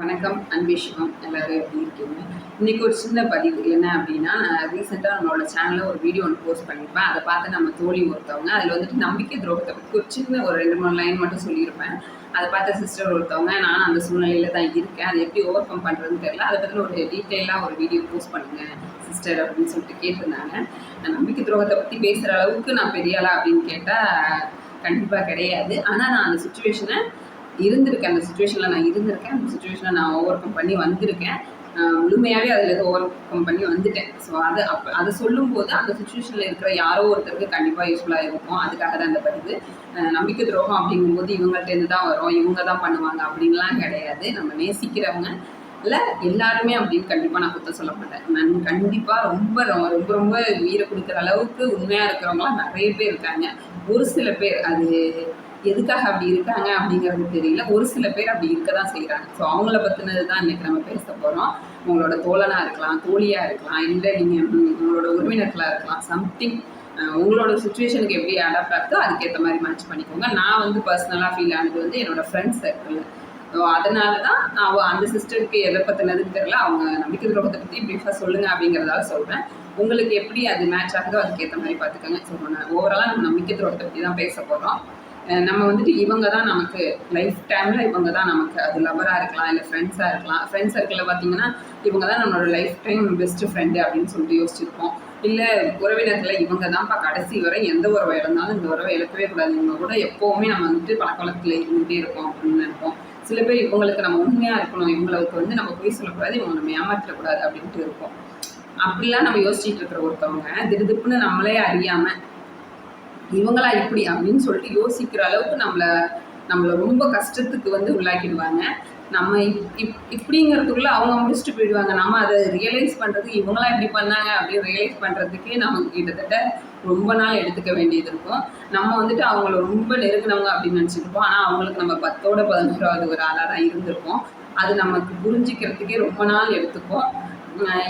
வணக்கம் அன்பிஷ்வம் எல்லாரும் எப்படி இருக்கீங்க? இன்னைக்கு ஒரு சின்ன பதிவு. என்ன அப்படின்னா நான் ரீசெண்டாக நம்மளோட சேனலில் ஒரு வீடியோ ஒன்று போஸ்ட் பண்ணியிருப்பேன் அதை பார்த்து நம்ம தோழி ஒருத்தவங்க அதில் வந்துட்டு நம்பிக்கை துரோகத்தை பற்றி ஒரு சின்ன ஒரு ரெண்டு மூணு லைன் மட்டும் சொல்லியிருப்பேன். அதை பார்த்த சிஸ்டர் ஒருத்தவங்க நான் அந்த சூழ்நிலையில் தான் இருக்கேன். அதை எப்படி ஓவர் கம் பண்ணுறதுன்னு தெரியல. அதை பற்றின ஒரு டீட்டெயிலாக ஒரு வீடியோ போஸ்ட் பண்ணுங்கள் சிஸ்டர் அப்படின்னு சொல்லிட்டு கேட்டிருந்தாங்க. நான் நம்பிக்கை துரோகத்தை பற்றி பேசுகிற அளவுக்கு நான் பெரியாளா அப்படின்னு கேட்டால் கண்டிப்பாக கிடையாது. ஆனால் நான் அந்த சுச்சுவேஷனை இருந்திருக்கேன். அந்த சுச்சுவேஷனில் நான் இருந்திருக்கேன். அந்த சுச்சுவேஷனை நான் ஓவர் கம் பண்ணி வந்திருக்கேன். முழுமையாகவே அதில் இருந்து ஓவர் கம் பண்ணி வந்துட்டேன். ஸோ அதை அப்போ அதை சொல்லும்போது அந்த சுச்சுவேஷனில் இருக்கிற யாரோ ஒருத்தருக்கு கண்டிப்பாக யூஸ்ஃபுல்லாக இருக்கும். அதுக்காக தான் அந்த பதிவு. நம்பிக்கை துரோகம் அப்படிங்கும்போது இவங்கள்ட்டேருந்து தான் வரும். இவங்க தான் பண்ணுவாங்க அப்படின்லாம் கிடையாது. நம்ம நேசிக்கிறவங்க இல்லை எல்லாருமே அப்படின்னு கண்டிப்பாக நான் குத்த சொல்ல மாட்டேன். நான் கண்டிப்பாக ரொம்ப ரொம்ப ரொம்ப ரொம்ப உயிரை கொடுக்குற அளவுக்கு உண்மையாக இருக்கிறவங்களாம் நிறைய பேர் இருக்காங்க. ஒரு சில பேர் அது எதுக்காக அப்படி இருக்காங்க அப்படிங்கிறது தெரியல. ஒரு சில பேர் அப்படி இருக்க தான் செய்கிறாங்க ஸோ அவங்கள பற்றினது தான் இன்றைக்கி நம்ம பேச போகிறோம் உங்களோட தோழனாக இருக்கலாம் தோழியாக இருக்கலாம் இல்லை நீங்கள் உங்களோட உறவினர்களாக இருக்கலாம் சம்திங் உங்களோட சுச்சுவேஷனுக்கு எப்படி அடாப்ட் ஆகுதோ அதுக்கேற்ற மாதிரி மேட்ச் பண்ணிக்கோங்க. நான் வந்து பர்சனலாக ஃபீல் ஆனது வந்து என்னோட ஃப்ரெண்ட்ஸ் சர்க்கிள் ஸோ அதனால தான் நான் அந்த சிஸ்டருக்கு எதை பற்றினதுன்னு தெரியல. அவங்க நம்பிக்கை துரோகத்தை பற்றி ப்ரீஃபாக சொல்லுங்க அப்படிங்கிறதால சொல்கிறேன் உங்களுக்கு எப்படி அது மேட்ச் ஆகுதோ அதுக்கேற்ற மாதிரி பார்த்துக்கோங்க. ஸோ ஓவராலாக நம்ம நம்பிக்கை துரோகத்தை பற்றி தான் பேச போகிறோம் நம்ம வந்துட்டு இவங்க தான் நமக்கு லைஃப் டைமில் இவங்க தான் நமக்கு அது லவராக இருக்கலாம் இல்லை ஃப்ரெண்ட்ஸாக இருக்கலாம். ஃப்ரெண்ட்ஸ் சர்க்கிளில் பார்த்தீங்கன்னா இவங்க தான் நம்மளோட லைஃப் டைம் பெஸ்ட் ஃப்ரெண்டு அப்படின்னு சொல்லிட்டு யோசிச்சிருப்போம். இல்லை உறவினர்களில் இவங்க தான்ப்பா கடைசி வரை எந்த உறவை இழந்தாலும் இந்த உறவை இழக்கவே கூடாது. இவங்க கூட எப்போவுமே நம்ம வந்துட்டு பழக்கவழக்கத்தில் இருந்துகிட்டே இருப்போம் அப்படின்னு நினைப்போம். சில பேர் இவங்களுக்கு நம்ம உண்மையாக இருக்கணும் இவங்களுக்கு வந்து நம்ம போய் சொல்லக்கூடாது இவங்க நம்ம ஏமாற்றக்கூடாது அப்படின்ட்டு இருப்போம். அப்படிலாம் நம்ம யோசிச்சுட்டு இருக்கிற ஒருத்தவங்க திடுதிப்புன்னு நம்மளே அறியாமல் இவங்களா இப்படி அப்படின்னு சொல்லிட்டு யோசிக்கிற அளவுக்கு நம்மளை நம்மளை ரொம்ப கஷ்டத்துக்கு வந்து உள்ளாக்கிடுவாங்க. நம்ம இப் இப் இப்படிங்கிறதுக்குள்ள அவங்க முடிச்சுட்டு போயிடுவாங்க. நம்ம அதை ரியலைஸ் பண்ணுறதுக்கு இவங்களாம் இப்படி பண்ணாங்க அப்படின்னு ரியலைஸ் பண்ணுறதுக்கே நமக்கு கிட்டத்தட்ட ரொம்ப நாள் எடுத்துக்க வேண்டியது இருக்கும். நம்ம வந்துட்டு அவங்கள ரொம்ப நெருங்கினவங்க அப்படின்னு நினச்சிருப்போம் ஆனால் அவங்களுக்கு நம்ம பத்தோட பதினோராவது ஒரு ஆளாக தான் இருந்திருப்போம். அது நமக்கு புரிஞ்சிக்கிறதுக்கே ரொம்ப நாள் எடுத்துக்கும்.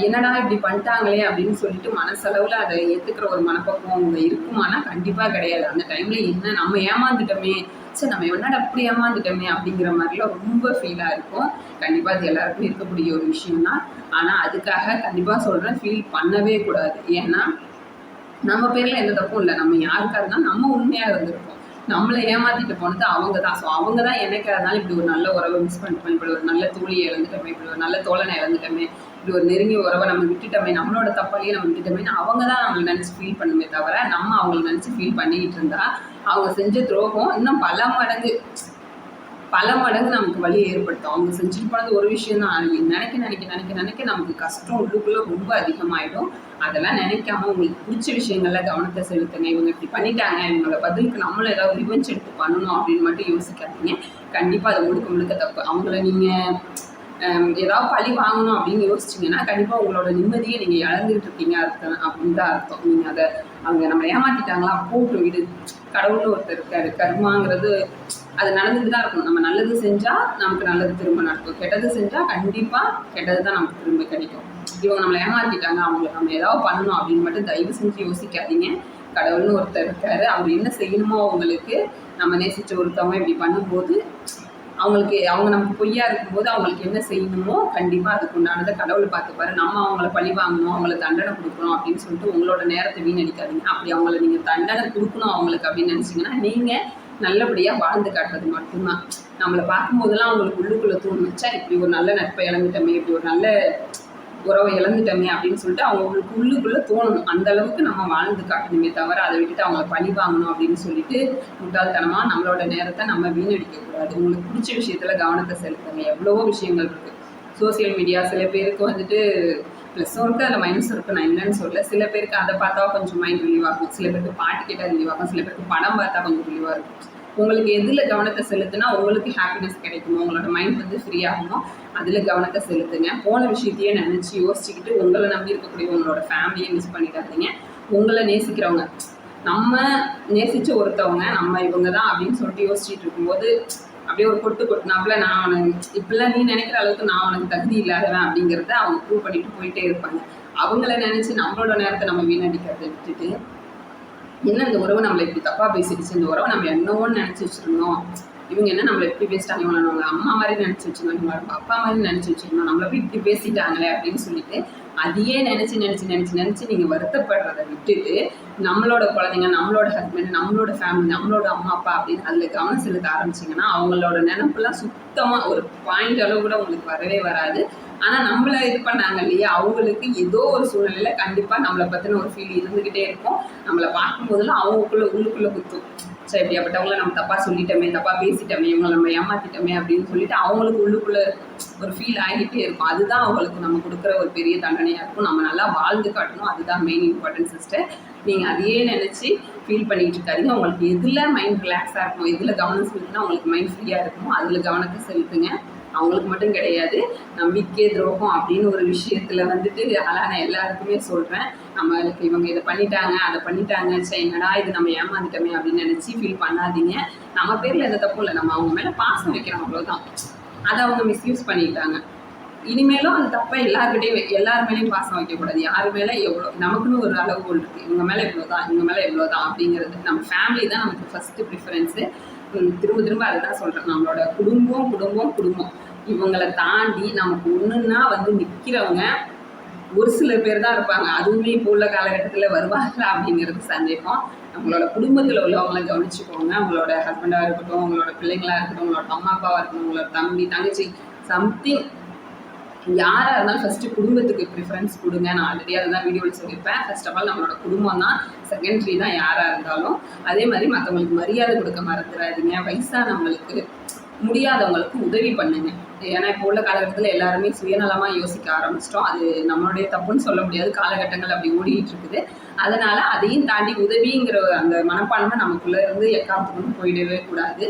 என்னடா இப்படி பண்ணிட்டாங்களே அப்படின்னு சொல்லிட்டு மனசளவில் அதை ஏற்றுக்கிற ஒரு மனப்பக்குவம் அவங்க இருக்குமானா கண்டிப்பாக கிடையாது. அந்த டைமில் என்ன நம்ம ஏமாந்துட்டோமே. சரி நம்ம என்னடா அப்படி ஏமாந்துட்டோமே அப்படிங்கிற மாதிரிலாம் ரொம்ப ஃபீலாக இருக்கும். கண்டிப்பாக அது எல்லாருக்கும் இருக்கக்கூடிய ஒரு விஷயம் தான் ஆனால் அதுக்காக கண்டிப்பாக சொல்கிறேன் ஃபீல் பண்ணவே கூடாது. ஏன்னா நம்ம பேரில் எந்த தப்பும் இல்லை. நம்ம யாருக்காக இருந்தால் நம்ம உண்மையாக இருந்திருப்போம். நம்மளை ஏமாத்திட்டு போனது அவங்க தான் ஸோ அவங்க தான் எனக்கு அதனால இப்படி ஒரு நல்ல உறவை மிஸ் பண்ணிட்டோமே இப்படி ஒரு நல்ல தூளியை இழந்துட்டோமே இப்படி ஒரு நல்ல தோழனை இழந்துட்டோமே இப்படி ஒரு நெருங்கிய உறவை நம்ம விட்டுட்டோமே நம்மளோட தப்பாலேயே நம்ம விட்டுட்டோமே அவங்க தான் நம்மளை நினச்சி ஃபீல் பண்ணுமே தவிர நம்ம அவங்கள நினச்சி ஃபீல் பண்ணிக்கிட்டு இருந்தா அவங்க செஞ்ச துரோகம் இன்னும் பல மடங்கு பல மடங்கு நமக்கு வலி ஏற்படுத்தும். அவங்க செஞ்சுட்டு போனது ஒரு விஷயம் தான் நினைக்க நினைக்க நினைக்க நினைக்க நமக்கு கஷ்டம் உள்ளுக்குள்ளே ரொம்ப அதிகமாயிடும். அதெல்லாம் நினைக்காம உங்களுக்கு பிடிச்ச விஷயங்கள்ல கவனத்தை செலுத்துங்க. இவங்க இப்படி பண்ணிட்டாங்க இவங்களோட பதிலுக்கு நம்மளும் ஏதாவது ரிவெஞ்ச் எடுத்து பண்ணணும் அப்படின்னு மட்டும் யோசிக்காதீங்க. கண்டிப்பாக அது முழுக்க முழுக்க தப்பு. அவங்கள நீங்கள் ஏதாவது பழி வாங்கணும் அப்படின்னு யோசிச்சிங்கன்னா கண்டிப்பாக உங்களோட நிம்மதியை நீங்கள் இழந்துகிட்டு இருக்கீங்க. அர்த்தம் அப்படின்னு தான் அர்த்தம். நீங்கள் அதை அவங்க நம்ம ஏமாத்திட்டாங்களா? போட்டு விடு கடவுள்னு ஒருத்தர் இருக்காரு. கர்மாங்கிறது அது நடந்துட்டு தான் இருக்கும். நம்ம நல்லது செஞ்சால் நமக்கு நல்லது திரும்ப நடக்கும். கெட்டது செஞ்சால் கண்டிப்பாக கெட்டது தான் நமக்கு திரும்ப கிடைக்கும். இவங்க நம்மளை ஏமாத்திட்டாங்க. அவங்களுக்கு நம்ம ஏதாவது பண்ணணும் அப்படின்னு மட்டும் தயவு செஞ்சு யோசிக்காதீங்க. கடவுள்னு ஒருத்தர் இருக்காரு. அவர் என்ன செய்யணுமோ அவங்களுக்கு நம்ம நேசிச்ச ஒருத்தவங்க இப்படி பண்ணும்போது அவங்களுக்கு அவங்க நமக்கு பொய்யா இருக்கும்போது அவங்களுக்கு என்ன செய்யணுமோ கண்டிப்பாக அதுக்கு உண்டானதை கடவுள் பார்த்துப்பாரு. நம்ம அவங்கள பழி வாங்கணும் அவங்கள தண்டனை கொடுக்கணும் அப்படின்னு சொல்லிட்டு உங்களோட நேரத்தை வீணடிக்காதீங்க. அப்படி அவங்கள நீங்கள் தண்டனை கொடுக்கணும் அவங்களுக்கு அப்படின்னு நினச்சிங்கன்னா நீங்கள் நல்லபடியாக வாழ்ந்து காட்டுறது மட்டும்தான். நம்மளை பார்க்கும்போதெல்லாம் அவங்களுக்கு உள்ளுக்குள்ளே தோணுச்சா இப்படி ஒரு நல்ல நட்பை இழந்துட்டோமே இப்படி ஒரு நல்ல உறவை இழந்துட்டோமே அப்படின்னு சொல்லிட்டு அவங்களுக்கு உள்ளுக்குள்ளே தோணணும். அந்த அளவுக்கு நம்ம வாழ்ந்து காட்டணுமே தவிர அதை விட்டுட்டு அவங்கள பழி வாங்கணும் அப்படின்னு சொல்லிட்டு முட்டாள்தனமாக நம்மளோட நேரத்தை நம்ம வீணடிக்கக்கூடாது உங்களுக்கு பிடிச்ச விஷயத்தில் கவனத்தை செலுத்துங்க. எவ்வளவோ விஷயங்கள் இருக்குது சோசியல் மீடியா சில பேருக்கு வந்துட்டு ப்ளஸ்ஸும் இருக்குது அதில் மைனஸும் இருக்குது நான் என்னன்னு சொல்ல சில பேருக்கு அதை பார்த்தா கொஞ்சம் மைண்ட் ரிலீவ் ஆகும். சில பேருக்கு பாட்டு கேட்டால் ரிலீவ் ஆகும். சில பேருக்கு படம் பார்த்தா கொஞ்சம் ரிலீவாக இருக்கும். உங்களுக்கு எதில் கவனத்தை செலுத்துனா உங்களுக்கு ஹாப்பினஸ் கிடைக்குமோ உங்களோட மைண்ட் வந்து ஃப்ரீ ஆகுமோ அதில் கவனத்தை செலுத்துங்க. போன விஷயத்தையே நினச்சி யோசிச்சுக்கிட்டு உங்களை நம்பி இருக்கக்கூடிய உங்களோட ஃபேமிலியை மிஸ் பண்ணிடாதீங்க. உங்களை நேசிக்கிறவங்க நம்ம நேசித்த ஒருத்தவங்க நம்ம இவங்க தான் அப்படின்னு சொல்லிட்டு யோசிச்சுட்டு இருக்கும்போது அப்படியே ஒரு கொட்டு கொட்டினாப்புல நான் உனக்கு இப்படிலாம் நீ நினைக்கிற அளவுக்கு நான் உனக்கு தகுதி இல்லாதவன் அப்படிங்கிறத அவங்க ப்ரூவ் பண்ணிட்டு போயிட்டே இருப்பாங்க. அவங்கள நினச்சி நம்மளோட நேரத்தை நம்ம வீணடிக்கிறத விட்டுட்டு என்ன இந்த உறவு நம்மளை இப்படி தப்பாக பேசிடுச்சு இந்த உறவை நம்ம என்னவோன்னு நினச்சி வச்சுருந்தோம். இவங்க என்ன நம்மளை எப்படி பேசிட்டாங்க இவங்களை அம்மா மாதிரி நினச்சி வச்சிருந்தோம் இவங்களை நம்ம அப்பா மாதிரி நினச்சி வச்சிருந்தோம் நம்மளை போய் இப்படி பேசிட்டாங்களே அப்படின்னு சொல்லிட்டு அதையே நினச்சி நினச்சி நினச்சி நினச்சி நீங்கள் வருத்தப்படுறதை விட்டுட்டு நம்மளோட குழந்தைங்க நம்மளோட ஹஸ்பண்ட் நம்மளோட ஃபேமிலி நம்மளோட அம்மா அப்பா அப்படின்னு அதில் கவனம் செலுத்த ஆரம்பிச்சிங்கன்னா அவங்களோட நினப்பெல்லாம் சுத்தமாக ஒரு பாயிண்ட் அளவு கூட உங்களுக்கு வரவே வராது. ஆனால் நம்மளை இது பண்ணாங்க இல்லையா? அவங்களுக்கு ஏதோ ஒரு சூழ்நிலையில் கண்டிப்பாக நம்மளை பற்றின ஒரு ஃபீல் இருந்துக்கிட்டே இருக்கும். நம்மளை பார்க்கும்போதெல்லாம் அவங்களுக்குள்ளே உள்ளுக்குள்ளே குத்தும். சரி இப்படியாப்பட்டவங்கள நம்ம தப்பாக சொல்லிட்டோமே தப்பாக பேசிட்டோமே இவங்களை நம்ம ஏமாத்திட்டோமே அப்படின்னு சொல்லிட்டு அவங்களுக்கு உள்ளுக்குள்ளே ஒரு ஃபீல் ஆகிட்டே இருக்கும். அதுதான் அவங்களுக்கு நம்ம கொடுக்குற ஒரு பெரிய தண்டனையாக இருக்கும். நம்ம நல்லா வாழ்ந்து காட்டணும். அதுதான் மெயின் இம்பார்ட்டன்ட் சிஸ்டர் நீங்கள் அதையே நினச்சி ஃபீல் பண்ணிகிட்டு இருக்காதிங்க. உங்களுக்கு எதில் மைண்ட் ரிலாக்ஸாக இருக்கும் எதில் கவனம் செலுத்தினா உங்களுக்கு மைண்ட் ஃப்ரீயாக இருக்கும் அதில் கவனத்தை செலுத்துங்க. அவங்களுக்கு மட்டும் கிடையாது. நம்பிக்கை துரோகம் அப்படின்னு ஒரு விஷயத்துல வந்துட்டு அழகான எல்லாருக்குமே சொல்றேன். நம்மளுக்கு இவங்க இதை பண்ணிட்டாங்க அதை பண்ணிட்டாங்க. சரி என்னடா இது? நம்ம ஏமாந்துட்டோமே அப்படின்னு நினைச்சு ஃபீல் பண்ணாதீங்க. நம்ம பேர்ல எந்த தப்பும் இல்லை. நம்ம அவங்க மேல பாசம் வைக்கிறோம் அவ்வளவுதான். அதை அவங்க மிஸ்யூஸ் பண்ணிட்டாங்க. இனிமேலும் அந்த தப்பை எல்லாருக்கிட்டையும் எல்லார் மேலேயும் பாசம் வைக்கக்கூடாது. யார் மேலே எவ்வளோ நமக்குன்னு ஒரு அளவுகோல் இருக்குது இவங்க மேலே இவ்வளோதான் இவங்க மேலே இவ்வளோதான் அப்படிங்கிறது. நம்ம ஃபேமிலி தான் நமக்கு ஃபஸ்ட்டு ப்ரிஃபரன்ஸு திரும்ப திரும்ப அதுதான் சொல்கிறேன் நம்மளோட குடும்பம் குடும்பம் குடும்பம். இவங்களை தாண்டி நமக்கு ஒன்றுன்னா வந்து நிற்கிறவங்க ஒரு சில பேர் தான் இருப்பாங்க. அதுவுமே இப்போ உள்ள காலகட்டத்தில் வருவாங்களா அப்படிங்கிறது சந்தேகம். நம்மளோட குடும்பத்தில் உள்ளவங்களை கவனிச்சுக்கோங்க. உங்களோட ஹஸ்பண்டாக இருக்கட்டும் உங்களோட பிள்ளைங்களாக இருக்கட்டும் உங்களோட அம்மா அப்பாவாக இருக்கட்டும் உங்களோட தம்பி தங்கச்சி சம்திங் யாராக இருந்தாலும் ஃபஸ்ட்டு குடும்பத்துக்கு ப்ரிஃபரன்ஸ் கொடுங்க. நான் ஆல்ரெடி அதை தான் வீடியோவில் சொல்லியிருப்பேன். ஃபர்ஸ்ட் ஆஃப் ஆல் நம்மளோட குடும்பம் தான். செகண்ட்ரி தான் யாராக இருந்தாலும். அதே மாதிரி மற்றவங்களுக்கு மரியாதை கொடுக்க மறந்துடாதீங்க வயசானவங்களுக்கு முடியாதவங்களுக்கு உதவி பண்ணுங்க. ஏன்னா இப்போ உள்ள காலகட்டத்தில் எல்லாருமே சுயநலமாக யோசிக்க ஆரம்பிச்சிட்டோம். அது நம்மளுடைய தப்புன்னு சொல்ல முடியாது. காலகட்டங்கள் அப்படி ஓடிட்டு இருக்குது. அதனால அதையும் தாண்டி உதவிங்கிற அந்த மனப்பான்மை நமக்குள்ளே இருந்து எக்காலத்துக்கும் போயிடவே கூடாது.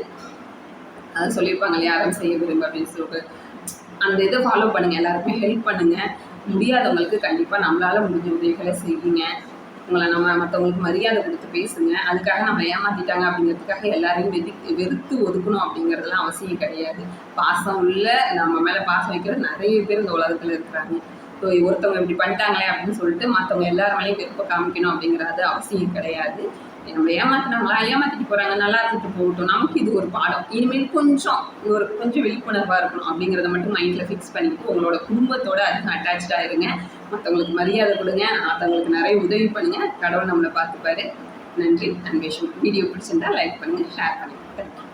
அதை சொல்லியிருப்பாங்க யாரும் செய்ய விரும்ப அப்படின்னு சொல்லிட்டு. அந்த இதை ஃபாலோ பண்ணுங்க. எல்லாருக்குமே ஹெல்ப் பண்ணுங்க. முடியாதவங்களுக்கு கண்டிப்பாக நம்மளால முடிஞ்ச உதவிகளை செய்யுங்க உங்களை நம்ம மற்றவங்களுக்கு மரியாதை கொடுத்து பேசுங்க. அதுக்காக நம்ம ஏமாத்திட்டாங்க அப்படிங்கிறதுக்காக எல்லாரையும் வெதி வெறுத்து ஒதுக்கணும் அப்படிங்கிறதுலாம் அவசியம் கிடையாது. பாசம் உள்ள நம்ம மேலே பாசம் வைக்கிற நிறைய பேர் இந்த உலகத்தில் இருக்கிறாங்க. ஸோ ஒருத்தவங்க இப்படி பண்ணிட்டாங்களே அப்படின்னு சொல்லிட்டு மற்றவங்க எல்லார் மேலேயும் வெறுப்பை காமிக்கணும் அப்படிங்கிறது அவசியம் கிடையாது. என்னோட ஏமாத்தினாங்களா ஏமாத்திட்டு போகிறாங்க நல்லா இருந்துட்டு போகட்டும். நமக்கு இது ஒரு பாடம். இனிமேல் கொஞ்சம் ஒரு கொஞ்சம் விழிப்புணர்வாக இருக்கணும் அப்படிங்கிறத மட்டும் மைண்டில் ஃபிக்ஸ் பண்ணிட்டு உங்களோட குடும்பத்தோட அதிகம் அட்டாச்சாக இருங்க. மற்றவங்களுக்கு மரியாதை கொடுங்க. மற்றவங்களுக்கு நிறைய உதவி பண்ணுங்க. கடவுள் நம்மளை பார்த்துப்பாரு. நன்றி. அன்பேஷன். வீடியோ பிடிச்சிருந்தா லைக் பண்ணுங்கள் ஷேர் பண்ணுங்கள்